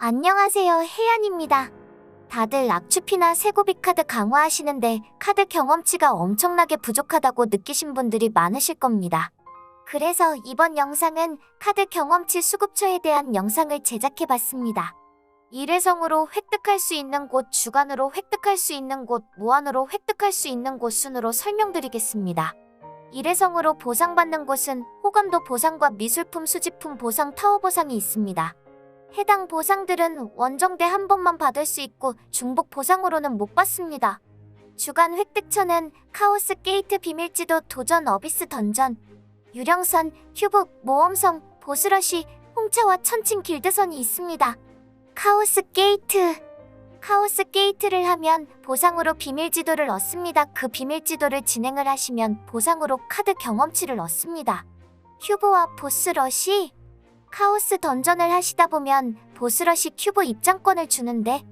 안녕하세요, 혜연입니다. 다들 악추피나 세고비 카드 강화하시는데 카드 경험치가 엄청나게 부족하다고 느끼신 분들이 많으실 겁니다. 그래서 이번 영상은 카드 경험치 수급처에 대한 영상을 제작해봤습니다. 일회성으로 획득할 수 있는 곳, 주간으로 획득할 수 있는 곳, 무한으로 획득할 수 있는 곳 순으로 설명드리겠습니다. 일회성으로 보상받는 곳은 호감도 보상과 미술품 수집품 보상 타워 보상이 있습니다. 해당 보상들은 원정대 한 번만 받을 수 있고 중복 보상으로는 못 받습니다. 주간 획득처는 카오스 게이트 비밀지도 도전 어비스 던전, 유령선, 큐브, 모험성, 보스러시, 홍차와 천칭 길드선이 있습니다. 카오스 게이트 카오스 게이트를 하면 보상으로 비밀 지도를 얻습니다. 그 비밀 지도를 진행을 하시면 보상으로 카드 경험치를 얻습니다. 큐브와 보스러시 카오스 던전을 하시다 보면 보스러시 큐브 입장권을 주는데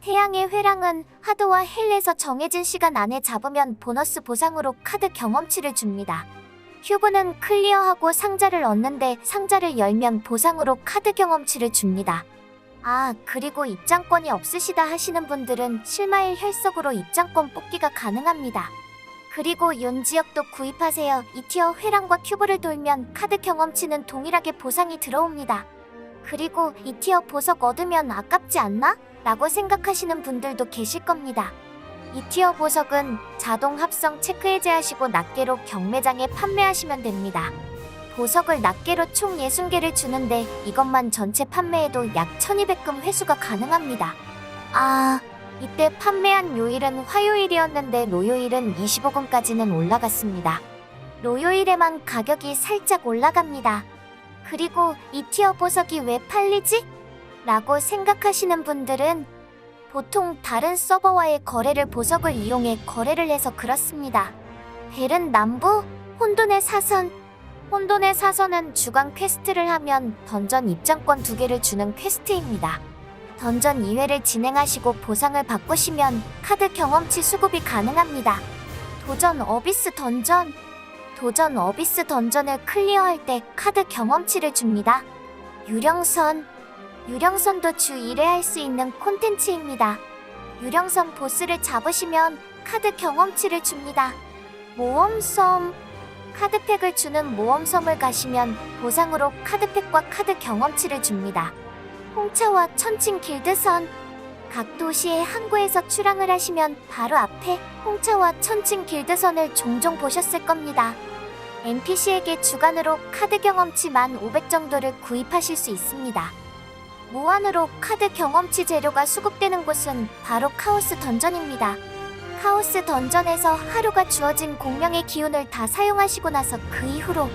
태양의 회랑은 하드와 헬에서 정해진 시간 안에 잡으면 보너스 보상으로 카드 경험치를 줍니다. 큐브는 클리어하고 상자를 얻는데 상자를 열면 보상으로 카드 경험치를 줍니다. 아, 그리고 입장권이 없으시다 하시는 분들은 실마일 혈석으로 입장권 뽑기가 가능합니다. 그리고 연 지역도 구입하세요. 이 티어 회랑과 큐브를 돌면 카드 경험치는 동일하게 보상이 들어옵니다. 그리고 이 티어 보석 얻으면 아깝지 않나? 라고 생각하시는 분들도 계실 겁니다. 이 티어 보석은 자동 합성 체크 해제하시고 낱개로 경매장에 판매하시면 됩니다. 보석을 낱개로 총 60개를 주는데 이것만 전체 판매해도 약 1200금 회수가 가능합니다. 아, 이때 판매한 요일은 화요일이었는데 로요일은 25금까지는 올라갔습니다. 로요일에만 가격이 살짝 올라갑니다. 그리고 이 티어 보석이 왜 팔리지? 라고 생각하시는 분들은 보통 다른 서버와의 거래를 보석을 이용해 거래를 해서 그렇습니다. 벨은 남부, 혼돈의 사선. 혼돈의 사선은 주간 퀘스트를 하면 던전 입장권 두 개를 주는 퀘스트입니다. 던전 2회를 진행하시고 보상을 바꾸시면 카드 경험치 수급이 가능합니다. 도전 어비스 던전. 도전 어비스 던전을 클리어할 때 카드 경험치를 줍니다. 유령선. 유령선도 주 1회 할 수 있는 콘텐츠입니다. 유령선 보스를 잡으시면 카드 경험치를 줍니다. 모험섬. 카드팩을 주는 모험섬을 가시면 보상으로 카드팩과 카드 경험치를 줍니다. 홍차와 천칭 길드선. 각 도시의 항구에서 출항을 하시면 바로 앞에 홍차와 천칭 길드선을 종종 보셨을 겁니다. NPC에게 주간으로 카드 경험치 만500 정도를 구입하실 수 있습니다. 무한으로 카드 경험치 재료가 수급되는 곳은 바로 카오스 던전입니다. 카오스 던전에서 하루가 주어진 공명의 기운을 다 사용하시고 나서 그 이후로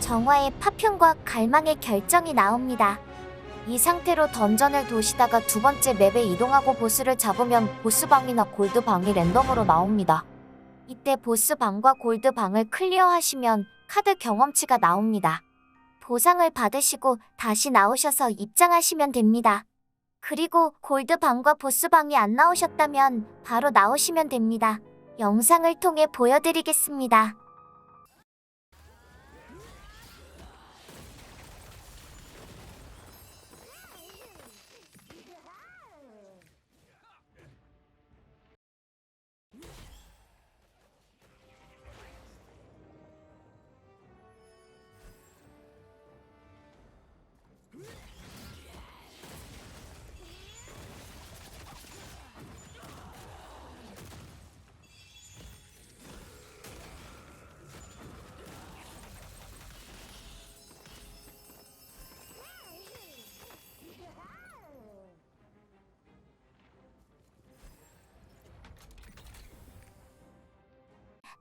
정화의 파편과 갈망의 결정이 나옵니다. 이 상태로 던전을 도시다가 두 번째 맵에 이동하고 보스를 잡으면 보스방이나 골드방이 랜덤으로 나옵니다. 이때 보스방과 골드방을 클리어하시면 카드 경험치가 나옵니다. 보상을 받으시고 다시 나오셔서 입장하시면 됩니다. 그리고 골드방과 보스방이 안 나오셨다면 바로 나오시면 됩니다. 영상을 통해 보여드리겠습니다.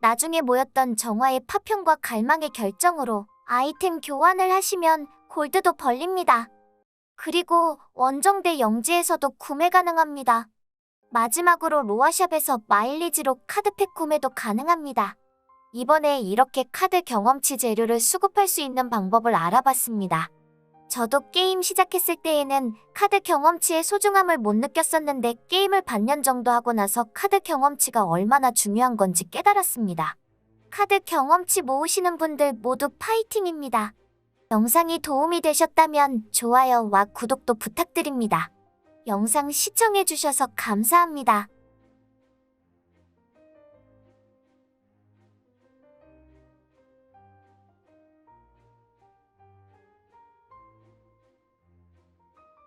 나중에 모였던 정화의 파편과 갈망의 결정으로 아이템 교환을 하시면 골드도 벌립니다. 그리고 원정대 영지에서도 구매 가능합니다. 마지막으로 로아샵에서 마일리지로 카드팩 구매도 가능합니다. 이번에 이렇게 카드 경험치 재료를 수급할 수 있는 방법을 알아봤습니다. 저도 게임 시작했을 때에는 카드 경험치의 소중함을 못 느꼈었는데 게임을 반년 정도 하고 나서 카드 경험치가 얼마나 중요한 건지 깨달았습니다. 카드 경험치 모으시는 분들 모두 파이팅입니다. 영상이 도움이 되셨다면 좋아요와 구독도 부탁드립니다. 영상 시청해주셔서 감사합니다.